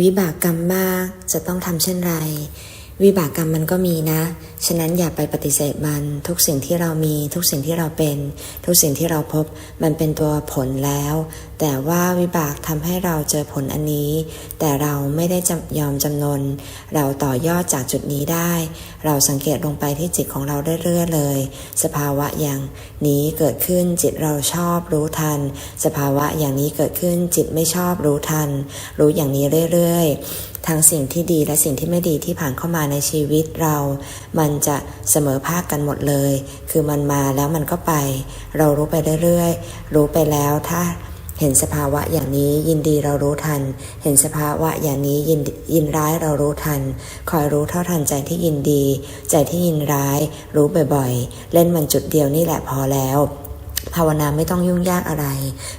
วิบากกรรมมากจะต้องทำเช่นไร วิบากกรรมมันก็มีนะ ฉะนั้นอย่าไปปฏิเสธมัน ทุกสิ่งที่เรามี ทุกสิ่งที่เราเป็น ทุกสิ่งที่เราพบ มันเป็นตัวผลแล้ว แต่ว่าวิบากทำให้เราเจอผลอันนี้ แต่เราไม่ได้ยอมจำนน เราต่อยอดจากจุดนี้ได้ เราสังเกตลงไปที่จิตของเราเรื่อยๆเลย สภาวะอย่างนี้เกิดขึ้นจิตเราชอบรู้ทัน สภาวะอย่างนี้เกิดขึ้นจิตไม่ชอบรู้ทัน รู้อย่างนี้เรื่อยๆทั้งสิ่งที่ดีและสิ่งที่ไม่ดีที่ผ่านเข้ามาในชีวิตเรา มันจะเสมอภาคกันหมดเลย คือมันมาแล้วมันก็ไป เรารู้ไปเรื่อยๆ รู้ไปแล้วถ้าเห็นสภาวะอย่างนี้ยินดีเรารู้ทัน เห็นสภาวะอย่างนี้ยินยินร้ายเรารู้ทัน คอยรู้เท่าทันใจที่ยินดี ใจที่ยินร้าย รู้บ่อยๆ เล่นมันจุดเดียวนี่แหละพอแล้ว ภาวนาไม่ต้องยุ่งยากอะไร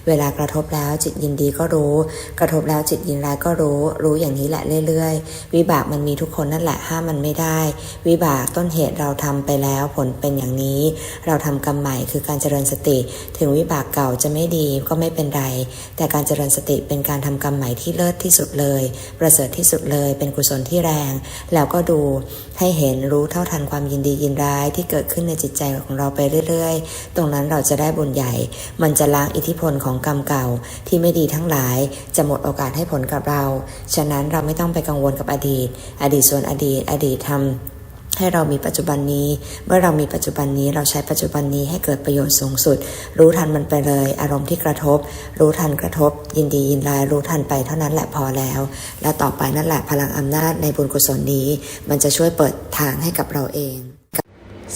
เวลากระทบแล้วจิตยินดีก็รู้ กระทบแล้วจิตยินร้ายก็รู้ รู้อย่างนี้แหละเรื่อยๆ วิบากมันมีทุกคนนั่นแหละห้ามมันไม่ได้ วิบากต้นเหตุเราทำไปแล้วผลเป็นอย่างนี้ เราทำกรรมใหม่คือการเจริญสติ ถึงวิบากเก่าจะไม่ดีก็ไม่เป็นไร แต่การเจริญสติเป็นการทำกรรมใหม่ที่เลิศที่สุดเลย ประเสริฐที่สุดเลย เป็นกุศลที่แรง แล้วก็ดูให้เห็นรู้เท่าทันความยินดียินร้ายที่เกิดขึ้นในจิตใจของเราไปเรื่อยๆ ตรงนั้นเราจะได้บุญใหญ่ มันจะล้างอิทธิพลของกรรมเก่าที่ไม่ดีทั้งหลาย จะหมดโอกาสให้ผลกับเรา ฉะนั้นเราไม่ต้องไปกังวลกับอดีต อดีตส่วนอดีต อดีตทำให้เรามีปัจจุบันนี้ เมื่อเรามีปัจจุบันนี้เราใช้ปัจจุบันนี้ให้เกิดประโยชน์สูงสุด รู้ทันมันไปเลย อารมณ์ที่กระทบ รู้ทันกระทบ ยินดียินร้ายรู้ทันไปเท่านั้นแหละพอแล้ว แล้วต่อไปนั่นแหละพลังอำนาจในบุญกุศลนี้ มันจะช่วยเปิดทางให้กับเราเอง